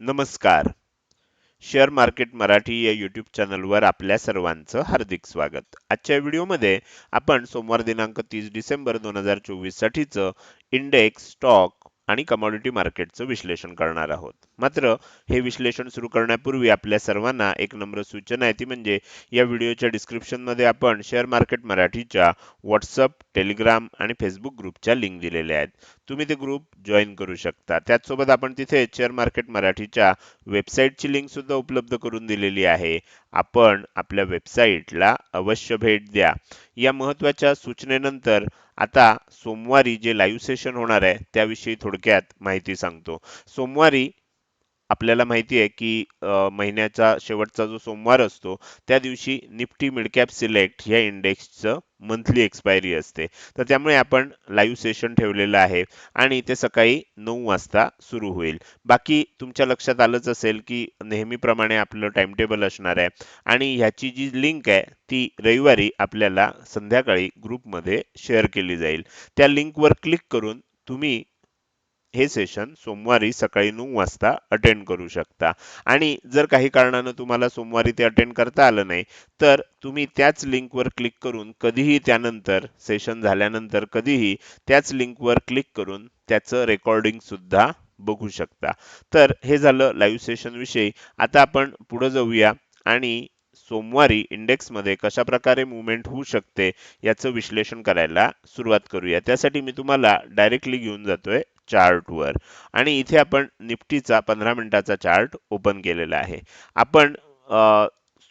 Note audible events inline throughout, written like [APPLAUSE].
नमस्कार. Share market Marathi या YouTube चॅनलवर आपल्या सर्वांचं हार्दिक स्वागत. आजच्या व्हिडिओमध्ये आपण सोमवार दिनांक तीस डिसेंबर दोन हजार चोवीस साठीचं इंडेक्स स्टॉक आणि कमॉडिटी मार्केटचं विश्लेषण करणार आहोत. मात्र हे विश्लेषण सुरू करण्यापूर्वी आपल्या सर्वांना एक नम्र सूचना आहे. ती म्हणजे या व्हिडिओच्या डिस्क्रिप्शनमध्ये आपण शेअर मार्केट मराठीच्या व्हॉट्सअप टेलिग्राम आणि फेसबुक ग्रुपच्या लिंक दिलेल्या आहेत. तुम्ही ते ग्रुप जॉईन करू शकता. त्याचसोबत आपण तिथे शेअर मार्केट मराठीच्या वेबसाईटची लिंक सुद्धा उपलब्ध करून दिलेली आहे. आपण आपल्या वेबसाईटला अवश्य भेट द्या. या महत्त्वाच्या सूचनेनंतर आता सोमवारी जे लाईव्ह सेशन होणार आहे त्याविषयी थोडक्यात माहिती सांगतो. सोमवारी आपल्याला माहिती आहे की महिन्याचा शेवटचा जो सोमवार असतो त्या दिवशी निफ्टी मिडकॅप सिलेक्ट ह्या इंडेक्सचं मंथली एक्सपायरी असते. तर त्यामुळे आपण लाईव्ह सेशन ठेवलेलं आहे आणि ते सकाळी नऊ वाजता सुरू होईल. बाकी तुमच्या लक्षात आलंच असेल की नेहमीप्रमाणे आपलं टाइमटेबल असणार आहे आणि ह्याची जी लिंक आहे ती रविवारी आपल्याला संध्याकाळी ग्रुपमध्ये शेअर केली जाईल. त्या लिंकवर क्लिक करून तुम्ही हे सेशन सोमवारी सकाळी नऊ वाजता अटेंड करू शकता. आणि जर काही कारणानं तुम्हाला सोमवारी ते अटेंड करता आलं नाही तर तुम्ही त्याच लिंकवर क्लिक करून कधीही त्यानंतर सेशन झाल्यानंतर कधीही त्याच लिंकवर क्लिक करून त्याचं रेकॉर्डिंग सुद्धा बघू शकता. तर हे झालं लाईव्ह सेशन विषयी. आता आपण पुढे जाऊया आणि सोमवारी इंडेक्समध्ये कशा प्रकारे मुवमेंट होऊ शकते याचं विश्लेषण करायला सुरुवात करूया. त्यासाठी मी तुम्हाला डायरेक्टली घेऊन जातोय. चार्टवर आणि इथे आपण निफ्टीचा पंधरा मिनिटाचा चार्ट ओपन केलेला आहे. आपण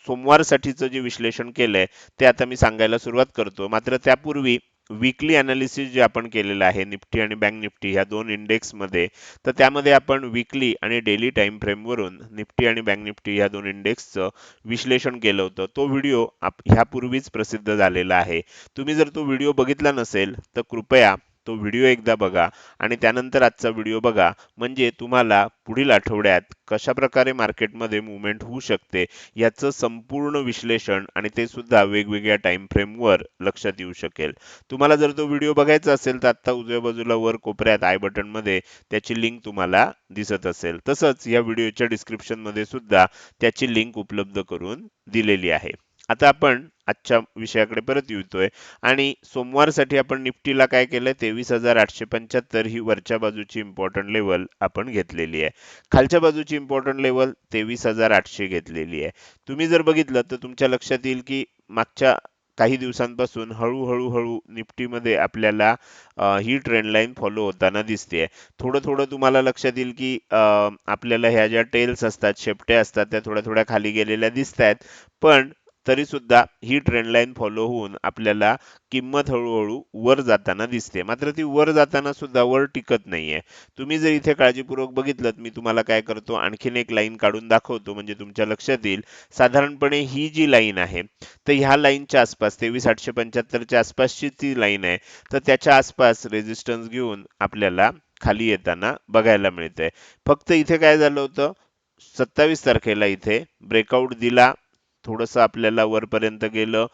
सोमवारसाठीचं जे विश्लेषण केलंय ते आता मी सांगायला सुरुवात करतो. मात्र त्यापूर्वी वीकली अनालिसिस जे आपण केलेलं आहे निफ्टी आणि बँक निफ्टी ह्या दोन इंडेक्समध्ये तर त्यामध्ये आपण वीकली आणि डेली टाइम फ्रेमवरून निफ्टी आणि बँक निफ्टी ह्या दोन इंडेक्सचं विश्लेषण केलं होतं. तो व्हिडिओ ह्यापूर्वीच प्रसिद्ध झालेला आहे. तुम्ही जर तो व्हिडिओ बघितला नसेल तर कृपया तो व्हिडिओ एकदा बघा आणि त्यानंतर आजचा व्हिडिओ बघा. म्हणजे तुम्हाला पुढील आठवड्यात कशा प्रकारे मार्केटमध्ये मुवमेंट होऊ शकते याचं संपूर्ण विश्लेषण आणि ते सुद्धा वेगवेगळ्या टाइम फ्रेमवर लक्षात येऊ शकेल. तुम्हाला जर तो व्हिडिओ बघायचा असेल तर आत्ता उजव्या बाजूला वर कोपऱ्यात आय बटनमध्ये त्याची लिंक तुम्हाला दिसत असेल. तसंच या व्हिडिओच्या डिस्क्रिप्शनमध्ये सुद्धा त्याची लिंक उपलब्ध करून दिलेली आहे. आता आपण आजच्या विषयाकडे परत येतोय. आणि सोमवारसाठी आपण निफ्टीला काय केलंय? तेवीस हजार आठशे पंच्याहत्तर ही वरच्या बाजूची इम्पॉर्टंट लेवल आपण घेतलेली आहे. खालच्या बाजूची इम्पॉर्टंट लेवल तेवीस हजार आठशे घेतलेली आहे. तुम्ही जर बघितलं तर तुमच्या लक्षात येईल की मागच्या काही दिवसांपासून हळूहळू हळू निफ्टीमध्ये आपल्याला ही ट्रेंड लाईन फॉलो होताना दिसते थोडं थोडं तुम्हाला लक्षात येईल की आपल्याला ह्या ज्या टेल्स असतात शेपट्या असतात त्या थोड्या थोड्या खाली गेलेल्या दिसत आहेत पण तरी सुद्धा ही ट्रेंड लाईन फॉलो होऊन आपल्याला किंमत हळूहळू वर जाताना दिसते. मात्र ती वर जाताना सुद्धा वर टिकत नाहीये. तुम्ही जर इथे काळजीपूर्वक बघितलं मी तुम्हाला काय करतो आणखीन एक लाईन काढून दाखवतो म्हणजे तुमच्या लक्षात येईल. साधारणपणे ही जी लाईन आहे तर ह्या लाईनच्या आसपास तेवीस आठशे पंच्याहत्तरच्या आसपासची ती लाईन आहे तर त्याच्या आसपास रेजिस्टन्स घेऊन आपल्याला खाली येताना बघायला मिळते फक्त इथे काय झालं होतं सत्तावीस तारखेला इथे ब्रेकआउट दिला थोडंसं आपल्याला वरपर्यंत गेलं.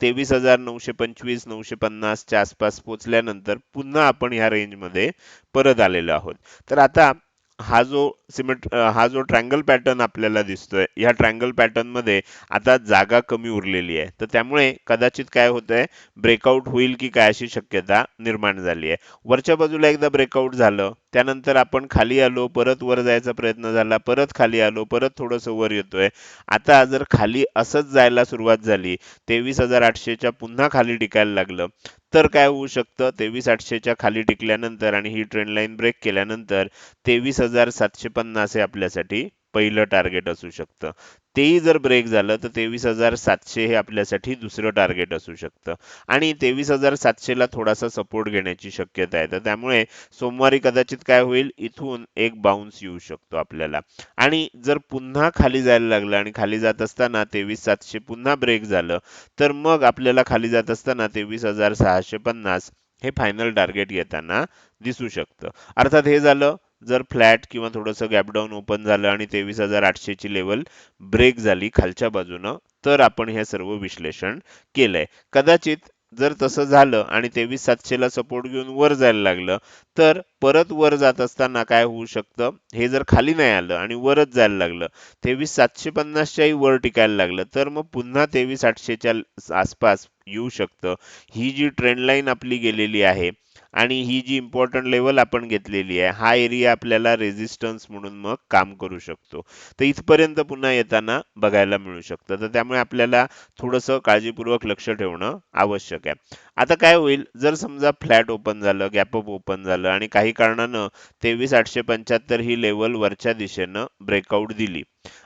तेवीस हजार नऊशे पंचवीस नऊशे पन्नासच्या आसपास पोचल्यानंतर पुन्हा आपण ह्या रेंजमध्ये परत आलेलो आहोत. तर आता हा जो सिमेंट हा जो ट्रँगल पॅटर्न आपल्याला दिसतोय या ट्रँगल पॅटर्नमध्ये आता जागा कमी उरलेली आहे. तर त्यामुळे कदाचित काय होतंय ब्रेकआउट होईल की काय अशी शक्यता निर्माण झाली आहे. वरच्या बाजूला एकदा ब्रेकआउट झालं त्यानंतर आपण खाली आलो परत वर जायचा प्रयत्न झाला परत खाली आलो परत थोडंसं वर येतोय. आता जर खाली असंच जायला सुरुवात झाली तेवीस हजार आठशेच्या पुन्हा खाली टिकायला लागलं तर काय होऊ शकतं? तेवीस आठशेच्या खाली टिकल्यानंतर आणि ही ट्रेंड लाईन ब्रेक केल्यानंतर तेवीस हजार सातशे पन्नास हे आपल्यासाठी पहिलं टार्गेट असू शकतं. तेही जर ब्रेक झालं तर तेवीस हजार सातशे हे आपल्यासाठी दुसरं टार्गेट असू शकतं. आणि तेवीस हजार सातशेला थोडासा सपोर्ट घेण्याची शक्यता आहे. तर त्यामुळे सोमवारी कदाचित काय होईल? इथून एक बाउन्स येऊ शकतो आपल्याला. आणि जर पुन्हा खाली जायला लागलं आणि खाली जात असताना तेवीस सातशे पुन्हा ब्रेक झालं तर मग आपल्याला खाली जात असताना तेवीस हजार सहाशे पन्नास हे फायनल टार्गेट येताना दिसू शकतं. अर्थात हे झालं जर फ्लॅट किंवा थोडंसं गॅपडाऊन ओपन झालं आणि तेवीस हजार आठशेची लेवल ब्रेक झाली खालच्या बाजूनं तर आपण हे सर्व विश्लेषण केलंय. कदाचित जर तसं झालं आणि तेवीस सातशेला सपोर्ट घेऊन वर जायला लागलं तर परत वर जात असताना काय होऊ शकतं? हे जर खाली नाही आलं आणि वरच जायला लागलं तेवीस सातशे पन्नासच्याही वर टिकायला लागलं तर मग पुन्हा तेवीस आठशेच्या आसपास येऊ शकतं. ही जी ट्रेंड लाईन आपली गेलेली आहे आणि ही जी इम्पॉर्टंट लेवल आपण घेतलेली आहे हा एरिया आपल्याला रेझिस्टन्स म्हणून मग काम करू शकतो. तर इथपर्यंत पुन्हा येताना बघायला मिळू शकतं. तर त्यामुळे आपल्याला थोडंसं काळजीपूर्वक लक्ष ठेवणं आवश्यक आहे. आता काय होईल? जर समजा फ्लॅट ओपन झालं गॅपअप ओपन झालं आणि काही कारणानं तेवीस आठशे पंच्याहत्तर ही लेवल वरच्या दिशेनं ब्रेकआउट दिली.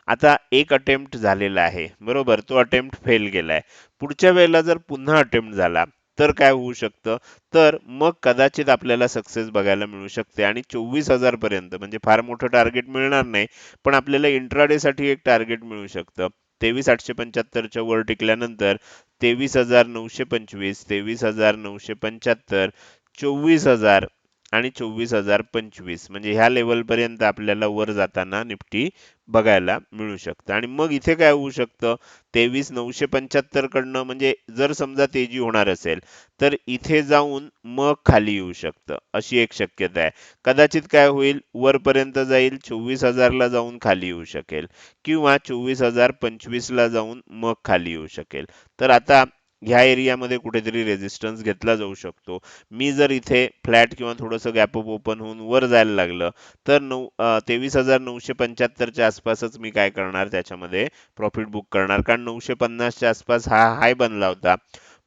आता एक अटेम्प्ट झालेला आहे. बरोबर? तो अटेम्प्ट फेल गेलाय. पुढच्या वेळेला जर पुन्हा अटेम्प्ट झाला तर काय होऊ शकतं? तर मग कदाचित आपल्याला सक्सेस बघायला मिळू शकते आणि चोवीस हजार पर्यंत म्हणजे फार मोठं टार्गेट मिळणार नाही पण आपल्याला इंट्राडे साठी एक टार्गेट मिळू शकतं. तेवीस आठशे पंच्याहत्तरच्या वर टिकल्यानंतर तेवीस हजार नऊशे पंचवीस तेवीस हजार नऊशे पंच्याहत्तर चोवीस हजार आणि चोवीस हजार पंचवीस. म्हणजे ह्या लेवलपर्यंत आपल्याला वर जाताना निफ्टी बघायला मिळू शकतं. आणि मग इथे काय होऊ शकतं? तेवीस नऊशे पंच्याहत्तरकडनं म्हणजे जर समजा तेजी होणार असेल तर इथे जाऊन मग खाली येऊ शकतं. अशी एक शक्यता आहे. कदाचित काय होईल? वरपर्यंत जाईल चोवीस हजारला जाऊन खाली येऊ शकेल. किंवा चोवीस हजार पंचवीसला जाऊन मग खाली येऊ शकेल. तर आता ह्या एरियामध्ये कुठेतरी रेजिस्टन्स घेतला जाऊ शकतो. मी जर इथे फ्लॅट किंवा थोडंसं गॅपअप ओपन होऊन वर जायला लागलं तर नऊ तेवीस हजार नऊशे पंच्याहत्तरच्या आसपासच मी काय करणार? त्याच्यामध्ये प्रॉफिट बुक करणार. कारण नऊशे पन्नासच्या आसपास हा हाय बनला होता.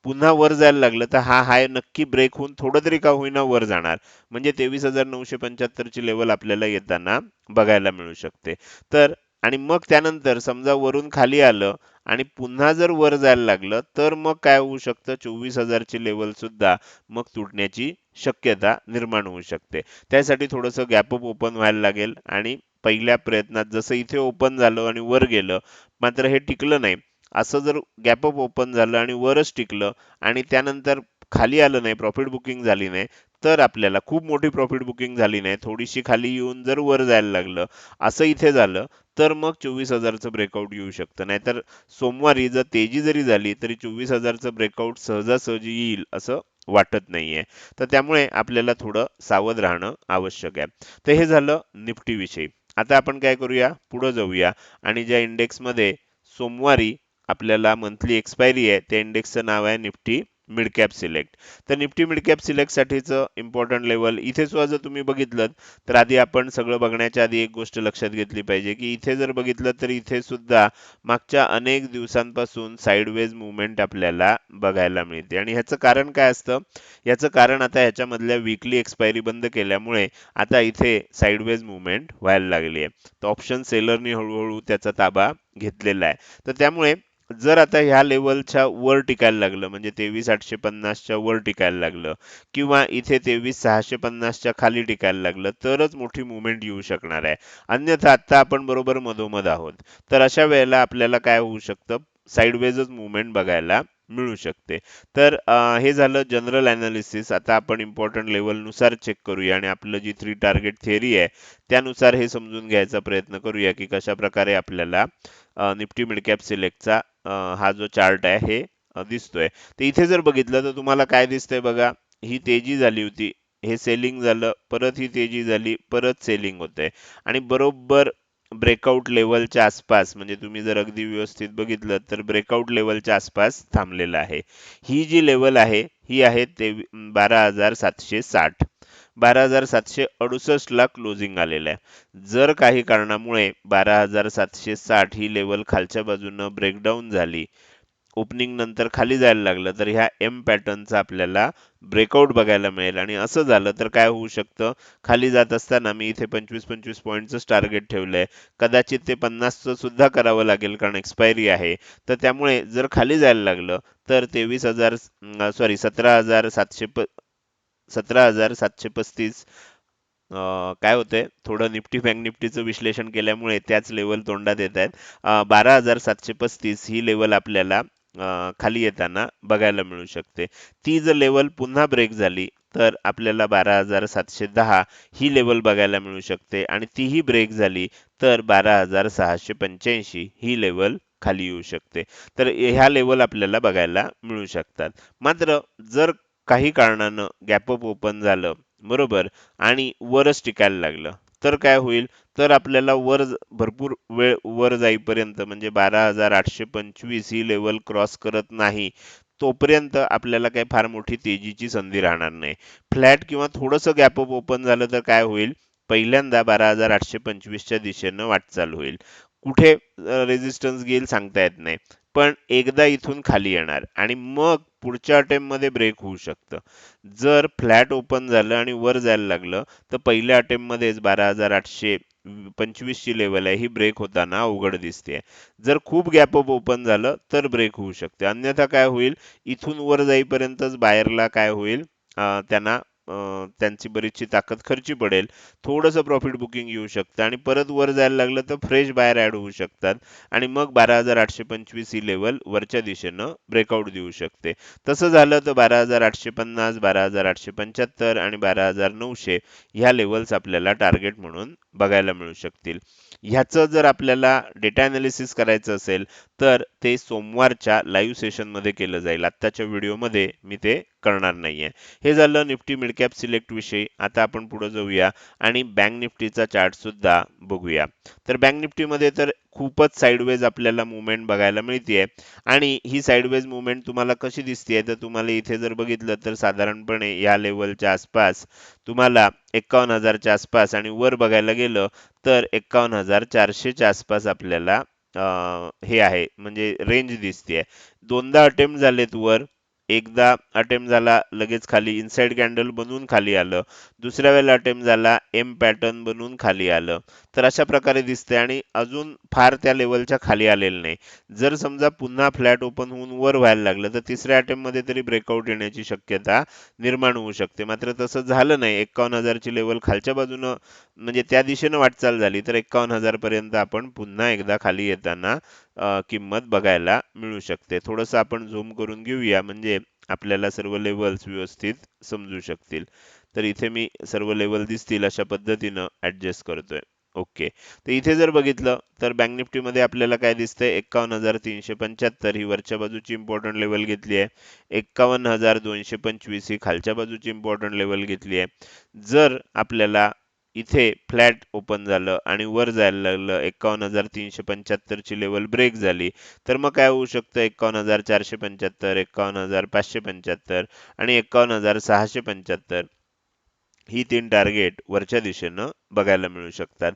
पुन्हा वर जायला लागलं तर हा हाय नक्की ब्रेक होऊन थोडं तरी का होईना वर जाणार. म्हणजे तेवीस हजार नऊशे पंच्याहत्तरची लेवल आपल्याला येताना बघायला मिळू शकते. तर आणि मग त्यानंतर समजा वरून खाली आलं आणि पुन्हा जर वर जायला लागलं तर मग काय होऊ शकतं? चोवीस हजारची लेवल सुद्धा मग तुटण्याची शक्यता निर्माण होऊ शकते. त्यासाठी थोडंसं गॅपअप ओपन व्हायला लागेल आणि पहिल्या प्रयत्नात जसं इथे ओपन झालं आणि वर गेलं मात्र हे टिकलं नाही. असं जर गॅपअप ओपन झालं आणि वरच टिकलं आणि त्यानंतर खाली आलं नाही प्रॉफिट बुकिंग झाली नाही तर आपल्याला खूप मोठी प्रॉफिट बुकिंग झाली नाही. थोडीशी खाली येऊन जर वर जायला लागलं असं इथे झालं तर मग चोवीस हजारचं ब्रेकआउट येऊ शकतं. नाहीतर सोमवारी जर तेजी जरी झाली तरी चोवीस हजारचं ब्रेकआउट सहजासहजी येईल असं वाटत नाहीये. तर त्यामुळे आपल्याला थोडं सावध राहणं आवश्यक आहे. तर हे झालं निफ्टीविषयी आता आपण काय करूया? पुढे जाऊया. आणि ज्या इंडेक्समध्ये सोमवारी आपल्याला मंथली एक्सपायरी आहे त्या इंडेक्सचं नाव आहे निफ्टी मिड कॅप सिलेक्ट तर Nifty mid cap select important level इथे सुद्धा जर तुम्ही बघितलं तर आधी आपण सगळं बघण्याच्या आधी एक गोष्ट लक्षात घेतली पाहिजे की इथे जर बघितलं तर इथे सुद्धा मागच्या अनेक दिवसांपासून साईडवेज मुवमेंट आपल्याला बघायला मिळते. आणि ह्याचं कारण काय असतं? याचं कारण आता ह्याच्यामधल्या वीकली एक्सपायरी बंद केल्यामुळे आता इथे साईडवेज मुवमेंट व्हायला लागली आहे. तर ऑप्शन सेलरनी हळूहळू त्याचा ताबा घेतलेला आहे. तर त्यामुळे जर आता ह्या लेवलच्या वर टिकायला लागलं म्हणजे तेवीस आठशे पन्नासच्या वर टिकायला लागलं किंवा इथे तेवीस सहाशे पन्नासच्या खाली टिकायला लागलं तरच मोठी मुवमेंट येऊ शकणार आहे. अन्यथा आता आपण बरोबर मधोमध आहोत. तर अशा वेळेला आपल्याला काय होऊ शकतं? साईडवेजच मुवमेंट बघायला मिळू शकते. तर हे झालं जनरल अनालिसिस आता आपण इम्पॉर्टंट लेवलनुसार चेक करूया आणि आपलं जी थ्री टार्गेट थिअरी आहे त्यानुसार हे समजून घ्यायचा प्रयत्न करूया की कशा प्रकारे आपल्याला निफ्टी मिडकॅप सिलेक्टचा हा जो चार्ट आहे हे दिसतोय. तर इथे जर बघितलं तर तुम्हाला काय दिसतंय बघा ही तेजी झाली होती हे सेलिंग झालं परत ही तेजी झाली परत सेलिंग होतंय. आणि बरोबर ब्रेकआउट लेवलच्या आसपास म्हणजे तुम्ही जर अगदी व्यवस्थित बघितलं तर ब्रेकआउट लेवलच्या आसपास थांबलेलं आहे. ही जी लेवल आहे ही आहे ते बारा हजार सातशे साठ. बारा हजार सातशे अडुसष्ट लाख क्लोजिंग आलेलं आहे. जर काही कारणामुळे बारा हजार सातशे साठ ही लेवल खालच्या बाजूनं ब्रेकडाऊन झाली ओपनिंग नंतर खाली जायला लागलं तर ह्या एम पॅटर्नचा आपल्याला ब्रेकआउट बघायला मिळेल. आणि असं झालं तर काय होऊ शकतं? खाली जात असताना मी इथे पंचवीस पंचवीस पॉईंटचंच टार्गेट ठेवलंय कदाचित ते पन्नासचं सुद्धा करावं लागेल कारण एक्सपायरी आहे. तर त्यामुळे जर खाली जायला लागलं तर तेवीस हजार सॉरी सतरा हजार सातशे प सतरा हजार सातशे पस्तीस. काय होतंय? थोडं निफ्टी बँक निफ्टीचं विश्लेषण केल्यामुळे त्याच लेवल तोंडात येत आहेत. बारा हजार सातशे पस्तीस ही लेवल आपल्याला खाली येताना बघायला मिळू शकते. ती जर लेवल पुन्हा ब्रेक झाली तर आपल्याला बारा हजार सातशे दहा ही लेवल बघायला मिळू शकते. आणि तीही ब्रेक झाली तर बारा हजार सहाशे पंच्याऐंशी ही लेवल खाली येऊ शकते. तर ह्या लेवल आपल्याला बघायला मिळू शकतात. मात्र जर काही कारणानं गॅपअप ओपन झालं बरोबर? आणि वरच टिकायला लागलं. तर काय होईल? तर आपल्याला वर भरपूर वेळ वर जाईपर्यंत म्हणजे बारा हजार आठशे पंचवीस ही लेवल क्रॉस करत नाही तोपर्यंत आपल्याला काही फार मोठी तेजीची संधी राहणार नाही. फ्लॅट किंवा थोडंसं गॅपअप ओपन झालं तर काय होईल? पहिल्यांदा बारा हजार आठशे पंचवीसच्या दिशेनं वाटचाल होईल. कुठे रेजिस्टन्स घेईल सांगता येत नाही. पण एकदा इथून खाली येणार आणि मग पुढच्या अटेम्पमध्ये ब्रेक होऊ शकतं. जर फ्लॅट ओपन झालं आणि वर जायला लागलं तर पहिल्या अटेम्पमध्येच बारा हजार आठशे पंचवीस ची लेवल आहे. ही ब्रेक होताना अवघड दिसते जर खूप गॅप अप ओपन झालं तर ब्रेक होऊ शकते. अन्यथा काय होईल? इथून वर जाईपर्यंतच बाहेरला काय होईल? त्यांना त्यांची बरीचशी ताकद खर्ची पडेल. थोडंसं प्रॉफिट बुकिंग येऊ शकतं आणि परत वर जायला लागलं तर फ्रेश बाहेर ॲड होऊ शकतात. आणि मग बारा हजार आठशे पंचवीस ही लेवल वरच्या दिशेनं ब्रेकआउट देऊ शकते. तसं झालं तर बारा हजार आठशे पन्नास बारा हजार आठशे पंच्याहत्तर आणि बारा हजार नऊशे ह्या लेवल्स आपल्याला टार्गेट म्हणून बघायला मिळू शकतील. ह्याचं जर आपल्याला डेटा अनालिसिस करायचं असेल तर ते सोमवारच्या लाईव्ह सेशनमध्ये केलं जाईल. आत्ताच्या व्हिडिओमध्ये मी ते करणार नाहीये. हे झालं निफ्टी मिडकॅप सिलेक्ट विषयी. आता आपण पुढे जाऊया आणि बँक निफ्टीचा चार्ट सुद्धा बघूया. तर बँक निफ्टीमध्ये तर खूपच साईडवेज आपल्याला मुवमेंट बघायला मिळते आणि ही साईडवेज मुवमेंट तुम्हाला कशी दिसते तर तुम्हाला इथे जर बघितलं तर साधारणपणे या लेवलच्या आसपास तुम्हाला एकावन्न हजारच्या आसपास आणि वर बघायला गेलं तर एकावन्न हजार चारशेच्या आसपास आपल्याला हे आहे. म्हणजे रेंज दिसते दोनदा अटेम्प्ट झालेत वर. एकदा अटेम्प्ट झाला लगेच खाली इनसाइड कॅन्डल बनवून खाली आलं. दुसऱ्या वेळेला अटेम्प्ट झाला एम पॅटर्न बनवून खाली आलं. तर अशा प्रकारे दिसते आणि अजून फार त्या लेवलच्या खाली आलेलं नाही. जर समजा पुन्हा फ्लॅट ओपन होऊन वर व्हायला लागलं तर तिसऱ्या अटेम्प्टमध्ये तरी ब्रेकआउट येण्याची शक्यता निर्माण होऊ शकते. मात्र तसं झालं नाही. एकावन्न हजारची लेवल खालच्या बाजूनं म्हणजे त्या दिशेनं वाटचाल झाली तर एकावन्न हजार पर्यंत आपण पुन्हा एकदा खाली येताना किंमत बघायला मिळू शकते. थोडंसं आपण झूम करून घेऊया. म्हणजे आपल्याला सर्व लेवल्स व्यवस्थित समजू शकतील. तर इथे मी सर्व लेवल दिसतील अशा पद्धतीनं ॲडजस्ट करतोय. ओके तर इथे जर बघितलं तर बँक निफ्टीमध्ये आपल्याला काय दिसतंय? एक्कावन्न हजार तीनशे पंच्याहत्तर ही वरच्या बाजूची इम्पॉर्टंट लेवल घेतली आहे. एक्कावन्न हजार दोनशे पंचवीस ही खालच्या बाजूची इम्पॉर्टंट लेवल घेतली आहे. जर आपल्याला इथे फ्लॅट ओपन झालं आणि वर जायला लागलं. एकावन्न हजार तीनशे पंच्याहत्तर ची लेवल ब्रेक झाली. तर मग काय होऊ शकतं? एकावन्न हजार चारशे पंच्याहत्तर एकावन्न हजार पाचशे पंच्याहत्तर आणि एकावन्न हजार सहाशे पंच्याहत्तर. ही तीन टार्गेट वरच्या दिशेनं बघायला मिळू शकतात.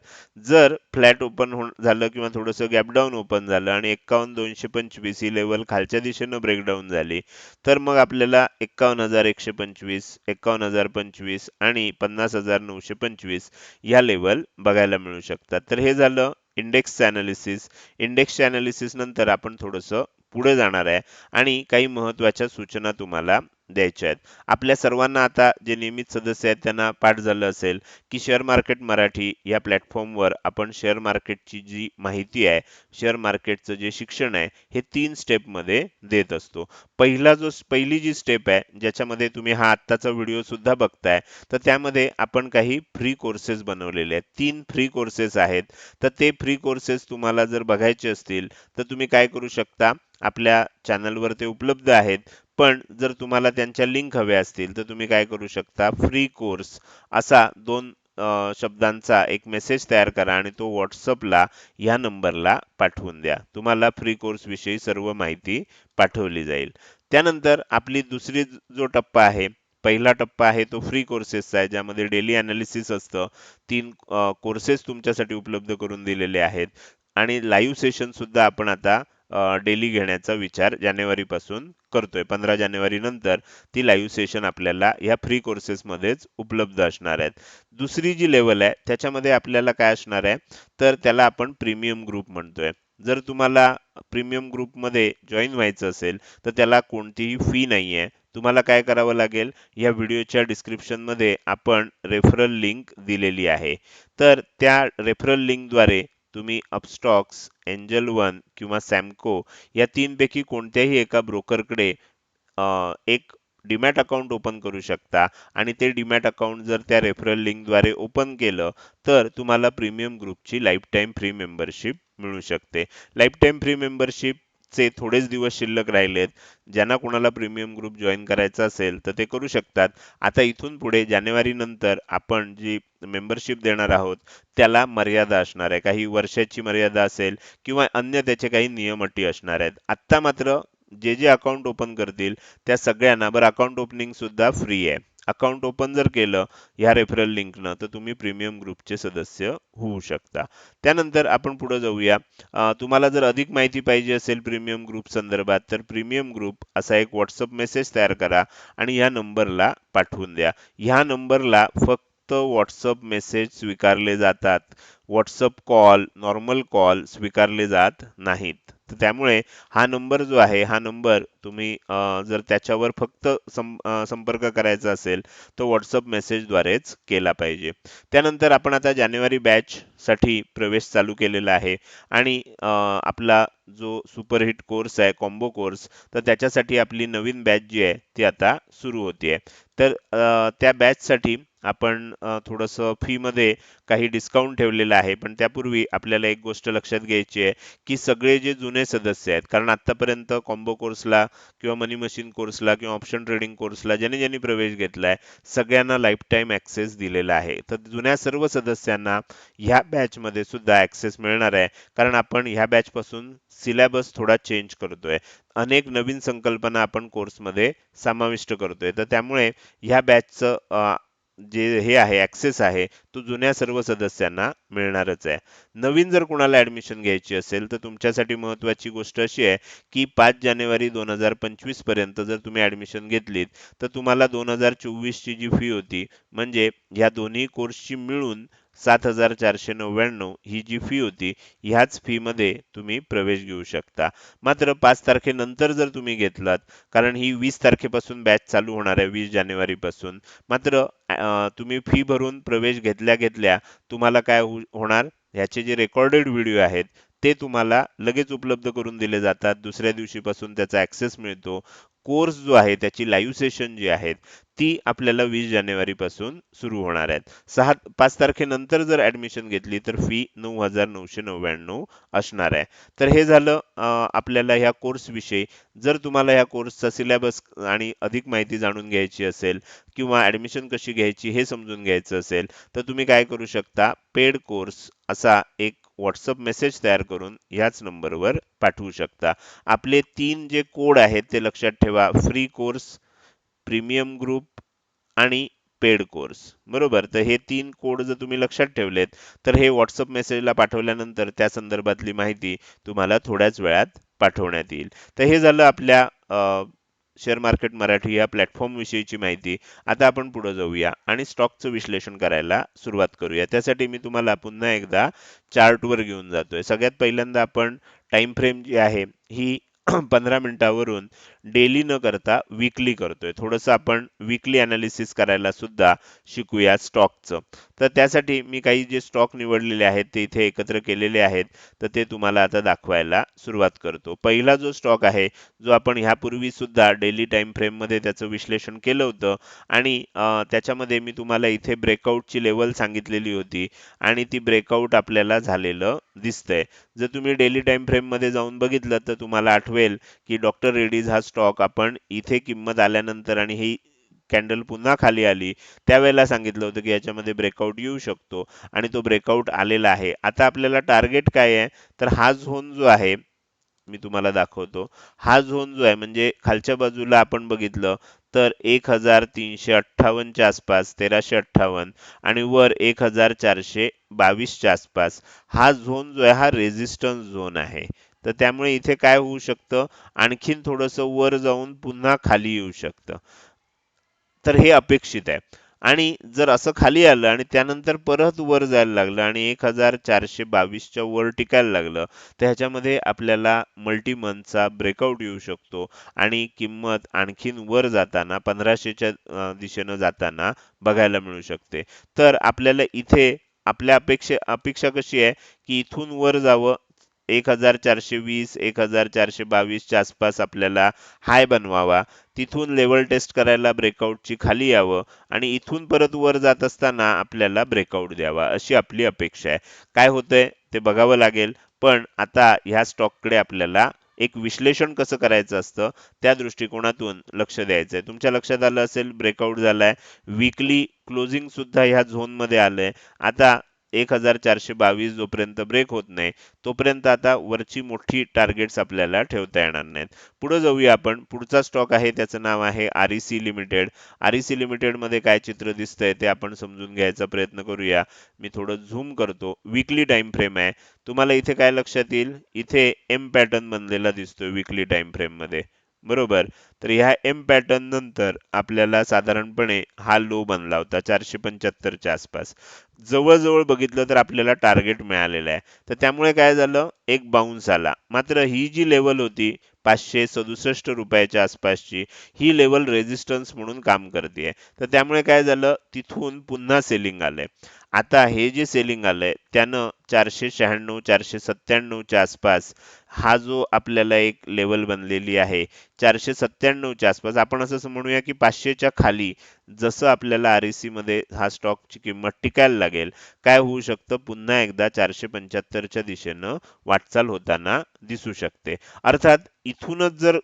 जर फ्लॅट ओपन झालं किंवा थोडंसं गॅपडाऊन ओपन झालं आणि एक्कावन्न दोनशे पंचवीस ही लेवल खालच्या दिशेनं ब्रेकडाऊन झाली तर मग आपल्याला एक्कावन्न हजार एकशे पंचवीस एक्कावन्न हजार पंचवीस आणि पन्नास हजार नऊशे पंचवीस ह्या लेवल बघायला मिळू शकतात. तर हे झालं इंडेक्स अनालिसिस इंडेक्स अनालिसिस नंतर आपण थोडंसं पुढे जाणार आहे. आणि काही महत्त्वाच्या सूचना तुम्हाला द्यायच्या आहेत आपल्या सर्वांना आता जे नियमित सदस्य आहेत त्यांना पाठ झालं असेल की शेअर मार्केट मराठी या प्लॅटफॉर्मवर आपण शेअर मार्केटची जी माहिती आहे शेअर मार्केटचं जे शिक्षण आहे हे तीन स्टेपमध्ये देत असतो. पहिला जो पहिली जी स्टेप आहे ज्याच्यामध्ये तुम्ही हा आत्ताचा व्हिडिओ सुद्धा बघताय तर त्यामध्ये आपण काही फ्री कोर्सेस बनवलेले आहेत. तीन फ्री कोर्सेस आहेत. तर ते फ्री कोर्सेस तुम्हाला जर बघायचे असतील तर तुम्ही काय करू शकता? आपल्या चॅनलवर ते उपलब्ध आहेत. पण जर तुम्हाला त्यांच्या लिंक हव्या असतील तर तुम्ही काय करू शकता? फ्री कोर्स असा दोन शब्दांचा एक मेसेज तयार करा आणि तो व्हॉट्सअपला ह्या नंबरला पाठवून द्या. तुम्हाला फ्री कोर्स विषयी सर्व माहिती पाठवली जाईल. त्यानंतर आपली दुसरी जो टप्पा आहे पहिला टप्पा आहे तो फ्री कोर्सेसचा आहे ज्यामध्ये डेली अनालिसिस असतं. तीन कोर्सेस तुमच्यासाठी उपलब्ध करून दिलेले आहेत. आणि लाईव्ह सेशन सुद्धा आपण आता डेली घेण्याचा विचार जानेवारी पासून करतोय. पंधरा जानेवारी नंतर ती लाईव्ह सेशन आपल्याला या फ्री कोर्सेस मध्येच उपलब्ध असणार आहेत. दुसरी जी लेवल आहे त्याच्यामध्ये आपल्याला काय असणार आहे? तर त्याला आपण प्रीमियम ग्रुप म्हणतोय. जर तुम्हाला प्रीमियम ग्रुपमध्ये जॉईन व्हायचं असेल तर त्याला कोणतीही फी नाही आहे तुम्हाला काय करावं लागेल? या व्हिडिओच्या डिस्क्रिप्शनमध्ये आपण रेफरल लिंक दिलेली आहे. तर त्या रेफरल लिंकद्वारे तुम्ही अपस्टॉक्स एंजल वन किंवा सॅमको या तीनपैकी कोणत्याही एका ब्रोकरकडे एक डीमॅट अकाउंट ओपन करू शकता. आणि ते डीमॅट अकाउंट जर त्या रेफरल लिंकद्वारे ओपन केलं तर तुम्हाला प्रीमियम ग्रुपची लाईफ टाईम फ्री मेंबरशिप मिळू शकते. लाईफ टाईम फ्री मेंबरशिप चे थोडेच दिवस शिल्लक राहिलेत ज्यांना कोणाला प्रीमियम ग्रुप जॉईन करायचा असेल तर ते करू शकतात. आता इथून पुढे जानेवारी नंतर आपण जी मेंबरशिप देणार आहोत त्याला मर्यादा असणार आहे. काही वर्षाची मर्यादा असेल किंवा अन्य त्याचे काही नियम अटी असणार आहेत. आत्ता मात्र जे जे अकाउंट ओपन करतील त्या सगळ्यांना बरं अकाउंट ओपनिंग सुद्धा फ्री आहे. अकाउंट ओपन जर केलं ह्या रेफरल लिंकनं तर तुम्ही प्रीमियम ग्रुपचे सदस्य होऊ शकता. त्यानंतर आपण पुढे जाऊया. तुम्हाला जर अधिक माहिती पाहिजे असेल प्रीमियम ग्रुप संदर्भात तर प्रीमियम ग्रुप असा एक व्हॉट्सअप मेसेज तयार करा आणि ह्या नंबरला पाठवून द्या. ह्या नंबरला फक्त फक्त व्हॉट्सअप मेसेज स्वीकारले जातात. व्हॉट्सअप कॉल नॉर्मल कॉल स्वीकारले जात नाहीत. तर त्यामुळे हा नंबर जो आहे हा नंबर तुम्ही जर त्याच्यावर फक्त सं संपर्क करायचा असेल तर व्हॉट्सअप मेसेजद्वारेच केला पाहिजे. त्यानंतर आपण आता जानेवारी बॅचसाठी प्रवेश चालू केलेला आहे. आणि आपला जो सुपरहिट कोर्स आहे कॉम्बो कोर्स तर त्याच्यासाठी आपली नवीन बॅच जी आहे ती आता सुरू होतीये. तर त्या बॅचसाठी आपण थोडंसं फीमध्ये काही डिस्काउंट ठेवलेलं आहे. पण त्यापूर्वी आपल्याला एक गोष्ट लक्षात घ्यायची आहे की सगळे जे जुने सदस्य आहेत कारण आतापर्यंत कॉम्बो कोर्सला किंवा मनी मशीन कोर्सला किंवा ऑप्शन ट्रेडिंग कोर्सला ज्यांनी ज्यांनी प्रवेश घेतलाय सगळ्यांना लाईफ टाईम दिलेला आहे. तर जुन्या सर्व सदस्यांना ह्या बॅचमध्ये सुद्धा ॲक्सेस मिळणार आहे. कारण आपण ह्या बॅच पासून सिलेबस थोडा चेंज करतोय. अनेक नवीन संकल्पना आपण कोर्समध्ये समाविष्ट करतोय. तर त्यामुळे ह्या बॅचचं जे हे आहे ऍक्सेस आहे तो जुन्या सर्व सदस्यांना मिळणारच आहे. नवीन जर कुणाला ऍडमिशन घ्यायची असेल तर तुमच्यासाठी महत्वाची गोष्ट अशी आहे की पाच जानेवारी दोन हजार पंचवीसपर्यंत जर तुम्ही ऍडमिशन घेतलीत तर तुम्हाला दोन हजार चोवीस ची जी फी होती म्हणजे ह्या दोन्ही कोर्सची मिळून सात हजार चारशे नव्याण्णव ही जी फी होती ह्याच फी मध्ये तुम्ही प्रवेश घेऊ शकता. मात्र पाच तारखेनंतर जर तुम्ही घेतलात कारण ही वीस तारखेपासून बॅच चालू होणार आहे वीस जानेवारी पासून मात्र तुम्ही फी भरून प्रवेश घेतल्या घेतल्या तुम्हाला काय हो-, होणार? ह्याचे जे रेकॉर्डेड व्हिडिओ आहेत ते तुम्हाला लगेच उपलब्ध करून दिले जातात. दुसऱ्या दिवशीपासून त्याचा ऍक्सेस मिळतो. कोर्स जो आहे त्याची लाईव्ह सेशन जी आहेत ती आपल्याला वीस जानेवारी पासून सुरू होणार आहेत. सहा पाच तारखेनंतर जर ऍडमिशन घेतली तर फी नऊ हजार नऊशे नव्याण्णव असणार आहे. तर हे झालं आपल्याला ह्या कोर्स विषयी. जर तुम्हाला ह्या कोर्सचा सिलेबस आणि अधिक माहिती जाणून घ्यायची असेल किंवा ऍडमिशन कशी घ्यायची हे समजून घ्यायचं असेल तर तुम्ही काय करू शकता पेड कोर्स असा एक व्हॉट्सअप मेसेज तयार करून ह्याच नंबरवर पाठवू शकता. आपले तीन जे कोड आहेत ते लक्षात ठेवा. फ्री कोर्स प्रीमियम ग्रुप आणि पेड कोर्स बरोबर? तर हे तीन कोड जर तुम्ही लक्षात ठेवलेत तर हे व्हॉट्सअप मेसेजला पाठवल्यानंतर त्या संदर्भातली माहिती तुम्हाला थोड्याच वेळात पाठवण्यात येईल. तर हे झालं आपल्या शेअर मार्केट मराठी या प्लॅटफॉर्म विषयीची माहिती आता आपण पुढे जाऊया आणि स्टॉकचं विश्लेषण करायला सुरुवात करूया. त्यासाठी मी तुम्हाला पुन्हा एकदा चार्टवर घेऊन जातोय. सगळ्यात पहिल्यांदा आपण टाइम फ्रेम जी आहे ही [CLEARS THROAT] पंधरा मिनिटावरून डेली न करता विकली करतोय. थोडंसं आपण विकली अनालिसिस करायला सुद्धा शिकूया स्टॉकचं तर त्यासाठी मी काही जे स्टॉक निवडलेले आहेत ते इथे एकत्र केलेले आहेत तर ते तुम्हाला आता दाखवायला सुरुवात करतो. पहिला जो स्टॉक आहे जो आपण ह्यापूर्वी सुद्धा डेली टाइम फ्रेममध्ये त्याचं विश्लेषण केलं होतं आणि त्याच्यामध्ये मी तुम्हाला इथे ब्रेकआउटची लेवल सांगितलेली होती आणि ती ब्रेकआउट आपल्याला झालेलं दिसतंय. जर तुम्ही डेली टाइम फ्रेममध्ये जाऊन बघितलं तर तुम्हाला आठवेल की डॉक्टर रेडीज हा स्टॉक आपण इथे किंमत आल्यानंतर आणि ही कॅन्डल पुन्हा खाली आली त्यावेळेला सांगितलं होतं की याच्यामध्ये ब्रेकआउट येऊ शकतो आणि तो ब्रेकआउट आलेला आहे. आता आपल्याला टार्गेट काय आहे? तर हा झोन जो आहे मी तुम्हाला दाखवतो. हा झोन जो आहे म्हणजे खालच्या बाजूला आपण बघितलं तर एक हजार तीनशे अठ्ठावन्नच्या आसपास तेराशे अठ्ठावन्न आणि वर एक हजार चारशे बावीसच्या आसपास हा झोन जो आहे हा रेझिस्टन्स झोन आहे. तर त्यामुळे इथे काय होऊ शकतं? आणखीन थोडंसं वर जाऊन पुन्हा खाली येऊ शकतं. तर हे अपेक्षित आहे. आणि जर असं खाली आलं आणि त्यानंतर परत वर जायला लागलं आणि एक हजार चारशे बावीसच्या वर टिकायला लागलं तर ह्याच्यामध्ये आपल्याला मल्टी मंथचा ब्रेकआउट येऊ शकतो. आणि किंमत आणखीन वर जाताना पंधराशेच्या दिशेनं जाताना बघायला मिळू शकते. तर आपल्याला इथे आपल्या अपेक्षा अपेक्षा कशी आहे? की इथून वर जावं एक हजार चारशे वीस एक हजार चारशे बावीसच्या आसपास आपल्याला हाय बनवावा. तिथून लेवल टेस्ट करायला ब्रेकआउटची खाली यावं आणि इथून परत वर जात असताना आपल्याला ब्रेकआउट द्यावा अशी आपली अपेक्षा आहे. काय होतंय? ते बघावं लागेल. पण आता ह्या स्टॉककडे आपल्याला एक विश्लेषण कसं करायचं असतं? त्या दृष्टिकोनातून लक्ष द्यायचंय. तुमच्या लक्षात आलं असेल ब्रेकआउट झालाय. विकली क्लोजिंग सुद्धा ह्या झोनमध्ये आलंय. आता एक हजार चारशे बावीस जोपर्यंत ब्रेक होत नाही तोपर्यंत आता वरची मोठी टार्गेट्स आपल्याला ठेवता येणार नाहीत. पुढे जाऊया आपण. पुढचा स्टॉक आहे त्याचं नाव आहे R E C limited R E C लिमिटेडमध्ये काय चित्र दिसतंय ते आपण समजून घ्यायचा प्रयत्न करूया. मी थोडं झूम करतो. विकली टाइम फ्रेम आहे. तुम्हाला इथे काय लक्षात येईल? इथे एम पॅटर्न बनलेला दिसतोय विकली टाइम फ्रेममध्ये बरोबर. तर ह्या एम पॅटर्न नंतर आपल्याला साधारणपणे हा लो बनला होता चारशे पंच्याहत्तरच्या आसपास. जवळजवळ बघितलं तर आपल्याला टार्गेट मिळालेलं आहे. तर त्यामुळे काय झालं? एक बाउन्स आला. मात्र ही जी लेवल होती पाचशे सदुसष्ट रुपयाच्या आसपासची ही लेवल रेजिस्टन्स म्हणून काम करते तर त्यामुळे काय झालं? तिथून पुन्हा सेलिंग आलंय. आता हे जे सेलिंग आलंय त्यानं चारशे शहाण्णव चारशे सत्त्याण्णवच्या आसपास हा जो आपल्याला एक लेवल बनलेली आहे चारशे सत्त्याण्णवच्या आसपास आपण असं म्हणूया की पाचशेच्या खाली जसं आपल्याला आरमध्ये हा स्टॉकची किंमत टिकायला लागेल काय होऊ शकतं? पुन्हा एकदा चारशे पंच्याहत्तरच्या दिशेनं वाटचाल होताना दिसू शकते. अर्थात इथूनच जर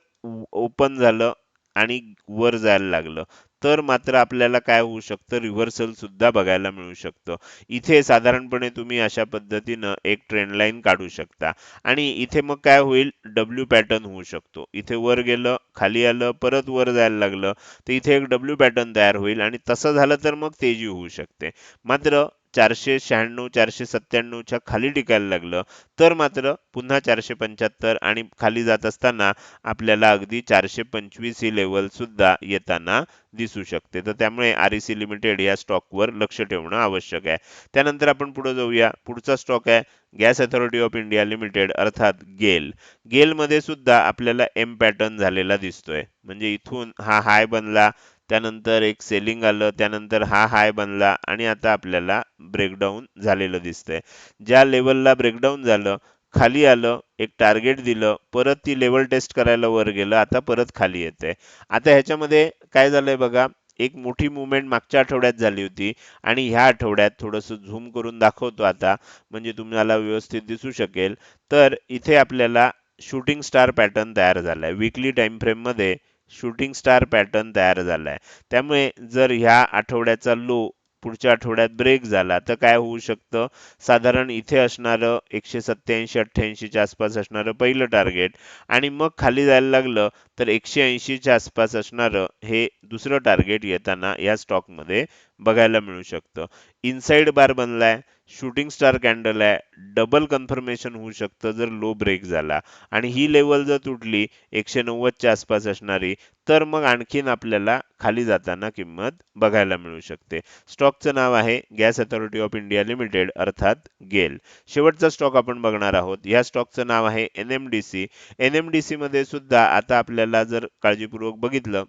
ओपन झालं आणि वर जायला लागलं. तर मात्र आपल्याला काय होऊ शकतं? रिव्हर्सल सुद्धा बघायला मिळू शकतं. इथे साधारणपणे तुम्ही अशा पद्धतीनं एक ट्रेंड लाईन काढू शकता. आणि इथे मग काय होईल? डब्ल्यू पॅटर्न होऊ शकतो. इथे वर गेलं खाली आलं परत वर जायला लागलं. तर इथे एक डब्ल्यू पॅटर्न तयार होईल आणि तसं झालं तर मग तेजी होऊ शकते. मात्र चारशे शहाण्णव चारशे सत्त्याण्णवच्या खाली टिकायला लागलं. तर मात्र पुन्हा चारशे पंच्याहत्तर आणि खाली जात असताना आपल्याला अगदी चारशे पंचवीस ही लेवल सुद्धा येताना दिसू शकते. तर त्यामुळे आर सी लिमिटेड या स्टॉकवर लक्ष ठेवणं आवश्यक आहे. त्यानंतर आपण पुढे जाऊया. पुढचा स्टॉक आहे gas authority of India limited अर्थात गेल गेल मध्ये सुद्धा आपल्याला एम पॅटर्न झालेला दिसतोय. म्हणजे इथून हा हाय बनला त्यानंतर एक सेलिंग आलं त्यानंतर हा हाय बनला आणि आता आपल्याला ब्रेकडाऊन झालेलं दिसतंय. ज्या लेवलला ब्रेकडाऊन झालं खाली आलं एक टार्गेट दिलं परत ती लेवल टेस्ट करायला वर गेलं आता परत खाली येते आता ह्याच्यामध्ये काय झालंय बघा एक मोठी मुवमेंट मागच्या आठवड्यात झाली होती आणि ह्या आठवड्यात थोडंसं झूम करून दाखवतो आता म्हणजे तुम्हाला व्यवस्थित दिसू शकेल. तर इथे आपल्याला शूटिंग स्टार पॅटर्न तयार झालाय. विकली टाइम फ्रेममध्ये शूटिंग स्टार पॅटर्न तयार झालाय. त्यामुळे जर ह्या आठवड्याचा लो पुढच्या आठवड्यात ब्रेक झाला तर काय होऊ शकतं? साधारण इथे असणारं एकशे सत्याऐंशी अठ्ठ्याऐंशीच्या आसपास असणारं पहिलं टार्गेट आणि मग खाली जायला लागलं तर एकशे ऐंशीच्या आसपास असणारं हे दुसरं टार्गेट येताना या स्टॉकमध्ये बघायला मिळू शकतं. इनसाइड बार बनलाय. शूटिंग स्टार कॅन्डल आहे डबल कन्फर्मेशन होऊ शकतं जर लो ब्रेक झाला. आणि ही लेवल जर तुटली एकशे नव्वदच्या आसपास असणारी तर मग आणखीन आपल्याला खाली जाताना किंमत बघायला मिळू शकते. स्टॉकचं नाव आहे gas authority of India limited अर्थात गेल. शेवटचा स्टॉक आपण बघणार आहोत. या स्टॉकचं नाव आहे N M D C. N M D C मध्ये सुद्धा आता आपल्याला जर काळजीपूर्वक बघितलं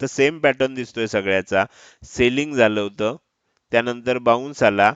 तर सेम पॅटर्न दिसतोय सगळ्याचा. सेलिंग झालं होतं त्यानंतर बाउन्स आला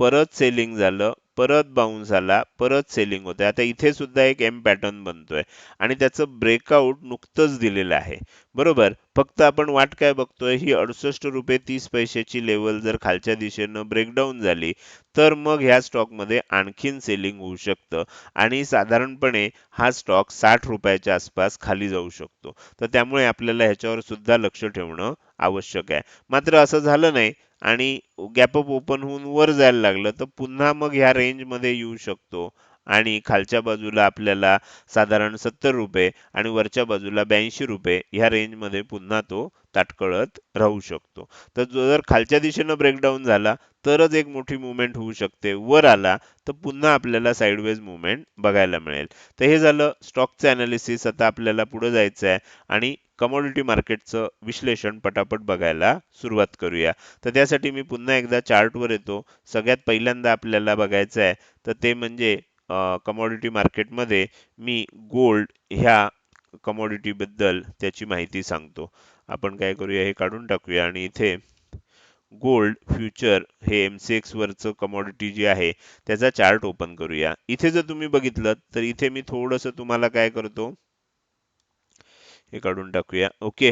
परत सेलिंग झालं परत बाउन्स आला परत सेलिंग होते आता इथे सुद्धा एक एम पॅटर्न बनतोय. आणि त्याचं ब्रेकआउट नुकतंच दिलेलं आहे. बरोबर. फक्त आपण वाट काय बघतोय ही अडुसष्ट रुपये तीस पैशाची लेवल जर खालच्या दिशेनं ब्रेकडाऊन झाली तर मग ह्या स्टॉकमध्ये आणखीन सेलिंग होऊ शकतं. आणि साधारणपणे हा स्टॉक साठ रुपयाच्या आसपास खाली जाऊ शकतो. तर त्यामुळे आपल्याला ह्याच्यावर सुद्धा लक्ष ठेवणं आवश्यक आहे. मात्र असं झालं नाही आणि गॅपअप ओपन होऊन वर जायला लागलं तर पुन्हा मग ह्या रेंजमध्ये येऊ शकतो. आणि खालच्या बाजूला आपल्याला साधारण सत्तर रुपये आणि वरच्या बाजूला ब्याऐंशी रुपये ह्या रेंजमध्ये पुन्हा तो ताटकळत राहू शकतो. तर जर खालच्या दिशेनं ब्रेकडाऊन झाला तरच एक मोठी मुवमेंट होऊ शकते. वर आला तर पुन्हा आपल्याला साईडवेज मुवमेंट बघायला मिळेल. तर हे झालं स्टॉकचं अनालिसिस आता आपल्याला पुढे जायचं आहे आणि कमोडिटी मार्केटचं विश्लेषण पटापट बघायला सुरुवात करूया. तर त्यासाठी मी पुन्हा एकदा चार्टवर येतो. सगळ्यात पहिल्यांदा आपल्याला बघायचं आहे तर ते म्हणजे कमोडिटी मार्केटमध्ये मी गोल्ड ह्या कमोडिटी बद्दल त्याची माहिती सांगतो. आपण काय करूया हे काढून टाकूया आणि इथे गोल्ड फ्युचर हे एमसीएक्स वरचं कमॉडिटी जी आहे त्याचा चार्ट ओपन करूया. इथे जर तुम्ही बघितलं तर इथे मी थोडस तुम्हाला काय करतो हे काढून टाकूया. ओके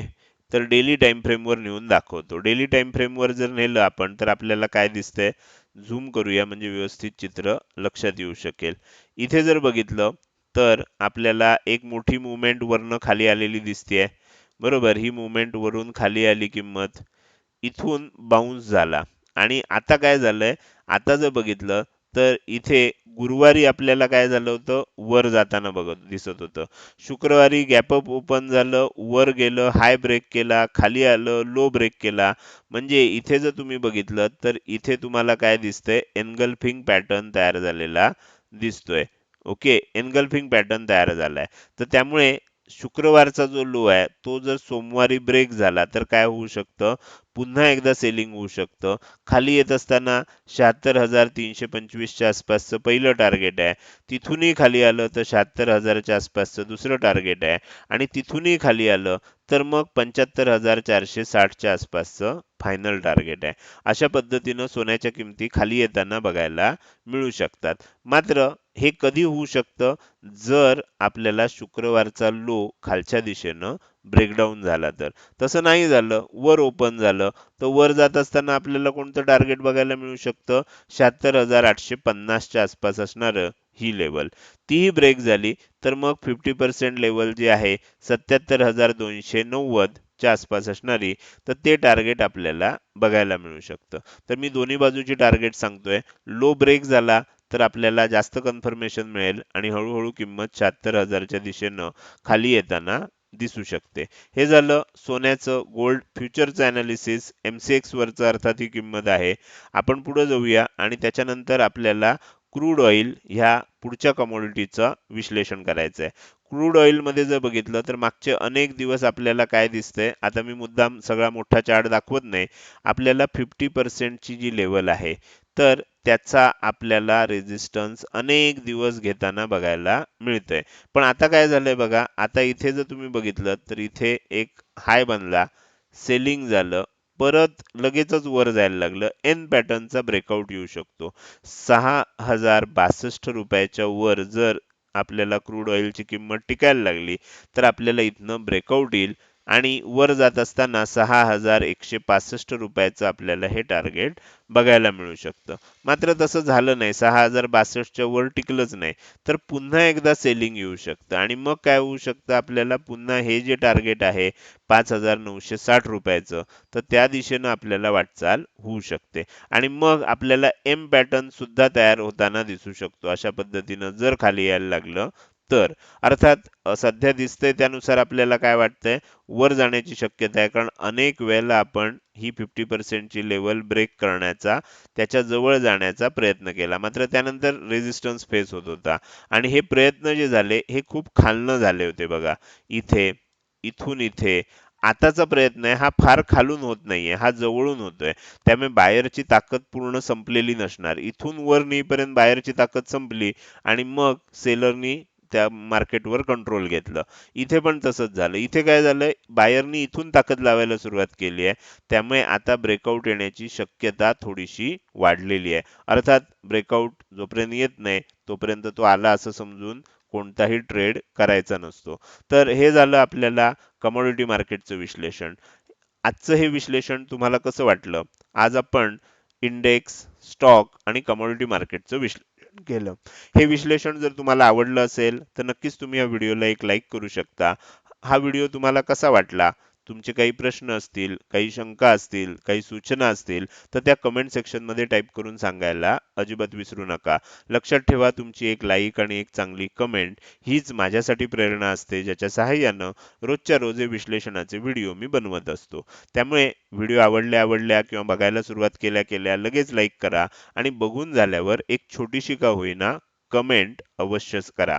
तर डेली टाइम फ्रेमवर नेऊन दाखवतो. डेली टाइम फ्रेमवर जर नेलं आपण तर आपल्याला काय दिसतंय? झूम करूया म्हणजे व्यवस्थित चित्र लक्षात येऊ शकेल. इथे जर बघितलं तर आपल्याला एक मोठी मुवमेंट वरनं खाली आलेली दिसते बरोबर ही मुवमेंट वरून खाली आली किंमत. इथून बाउन्स झाला. आणि आता काय झालंय? आता जर बघितलं तर इथे गुरुवारी आपल्याला काय झालं होतं? वर जाताना बघत दिसत होतं. शुक्रवारी गॅपअप ओपन झालं वर गेलं हाय ब्रेक केला खाली आलं लो ब्रेक केला. म्हणजे इथे जर तुम्ही बघितलं तर इथे तुम्हाला काय दिसतंय? एनगल्फिंग पॅटर्न तयार झालेला दिसतोय. ओके एनगल्फिंग पॅटर्न तयार झालाय. तर त्यामुळे शुक्रवारचा जो लो आहे तो जर सोमवारी ब्रेक झाला तर काय होऊ शकतं? पुन्हा एकदा सेलिंग होऊ शकतं. खाली येत असताना शहात्तर हजार तीनशे पंचवीसच्या आसपासचं पहिलं टार्गेट आहे. तिथूनही खाली आलं तर शहात्तर हजारच्या आसपासचं दुसरं टार्गेट आहे. आणि तिथूनही खाली आलं तर मग पंच्याहत्तर हजार चारशे साठच्या आसपासचं फायनल टार्गेट आहे. अशा पद्धतीनं सोन्याच्या किमती खाली येताना बघायला मिळू शकतात. मात्र हे कधी होऊ शकतं? जर आपल्याला शुक्रवारचा लो खालच्या दिशेनं ब्रेकडाऊन झाला तर. तसं नाही झालं वर ओपन झालं तर वर जात असताना आपल्याला कोणतं टार्गेट बघायला मिळू शकतं? शहात्तर हजार आठशे पन्नासच्या आसपास असणारं ही लेवल तीही ब्रेक झाली तर मग फिफ्टी पर्सेंट लेवल जी आहे सत्याहत्तर हजार दोनशे नव्वद च्या आसपास असणारी तर ते टार्गेट आपल्याला बघायला मिळू शकतं. तर मी दोन्ही बाजूची टार्गेट सांगतोय. लो ब्रेक झाला तर आपल्याला जास्त कन्फर्मेशन मिळेल आणि हळूहळू किंमत शहात्तर हजारच्या दिशेनं खाली येताना दिसू शकते. हे झालं सोन्याचं गोल्ड फ्युचरचं अनालिसिस एम सी एक्सवरचं अर्थात ही किंमत आहे. आपण पुढे जाऊया आणि त्याच्यानंतर आपल्याला क्रूड ऑइल ह्या पुढच्या कमोडिटीचं विश्लेषण करायचं आहे क्रूड ऑइलमध्ये जर बघितलं तर मागचे अनेक दिवस आपल्याला काय दिसतंय? आता मी मुद्दाम सगळा मोठा चार्ट दाखवत नाही. आपल्याला फिफ्टी पर्सेंटची जी लेवल आहे तर त्याचा आपल्याला रेझिस्टन्स अनेक दिवस घेताना बघायला मिळतंय. पण आता काय झालंय बघा आता इथे जर तुम्ही बघितलं तर इथे एक हाय बनला. सेलिंग झालं. परत लगेचच वर जायला लागलं. एन पॅटर्नचा ब्रेकआउट येऊ शकतो. सहा हजार बासष्ट रुपयाच्या वर जर आपल्याला क्रूड ऑइलची किंमत टिकायला लागली तर आपल्याला इथनं ब्रेकआउट येईल. आणि वर जात असताना सहा हजार एकशे पासष्ट रुपयाचं आपल्याला हे टार्गेट बघायला मिळू शकतं. मात्र तसं झालं नाही. सहा हजार बासष्टच्या वर टिकलंच नाही. तर पुन्हा एकदा सेलिंग येऊ शकतं. आणि मग काय होऊ शकतं? आपल्याला पुन्हा हे जे टार्गेट आहे पाच हजार नऊशे साठ रुपयाचं तर त्या दिशेनं आपल्याला वाटचाल होऊ शकते. आणि मग आपल्याला एम पॅटर्न सुद्धा तयार होताना दिसू शकतो. अशा पद्धतीनं जर खाली यायला लागलं तर. अर्थात सध्या दिसतंय त्यानुसार आपल्याला काय वाटतंय? वर जाण्याची शक्यता आहे कारण अनेक वेळेला आपण ही फिफ्टी पर्सेंटची लेवल ब्रेक करण्याचा त्याच्याजवळ जाण्याचा प्रयत्न केला. मात्र त्यानंतर रेझिस्टन्स फेस होत होता. आणि हे प्रयत्न जे झाले हे खूप खालनं झाले होते बघा. इथे इथून इथे. आताचा प्रयत्न आहे हा फार खालून होत नाहीये हा जवळून होतोय. त्यामुळे बाहेरची ताकद पूर्ण संपलेली नसणार. इथून वर नेईपर्यंत बाहेरची ताकद संपली आणि मग सेलरनी त्या मार्केटवर कंट्रोल घेतलं. इथे पण तसंच झालं. इथे काय झालं? बायरनी इथून ताकद लावायला सुरुवात केली आहे. त्यामुळे आता ब्रेकआउट येण्याची शक्यता थोडीशी वाढलेली आहे. अर्थात ब्रेकआउट जोपर्यंत येत नाही तोपर्यंत तो आला असं समजून कोणताही ट्रेड करायचा नसतो. तर हे झालं आपल्याला कमोडिटी मार्केटचं विश्लेषण. आजचं हे विश्लेषण तुम्हाला कसं वाटलं? आज आपण इंडेक्स स्टॉक आणि कमोडिटी मार्केटचं विश्ले केलं हे विश्लेषण जर तुम्हाला आवडलं असेल तर नक्कीच तुम्ही या व्हिडिओला एक लाईक करू शकता. हा व्हिडिओ तुम्हाला कसा वाटला? तुमचे काही प्रश्न असतील काही शंका असतील काही सूचना असतील तर त्या कमेंट सेक्शनमध्ये टाईप करून सांगायला अजिबात विसरू नका. लक्षात ठेवा तुमची एक लाईक आणि एक चांगली कमेंट हीच माझ्यासाठी प्रेरणा असते ज्याच्या सहाय्यानं रोजच्या रोज विश्लेषणाचे व्हिडिओ मी बनवत असतो. त्यामुळे व्हिडिओ आवडल्या आवडल्या किंवा बघायला सुरुवात केल्या केल्या लगेच लाईक करा आणि बघून झाल्यावर एक छोटीशी का होईना कमेंट अवश्यच करा.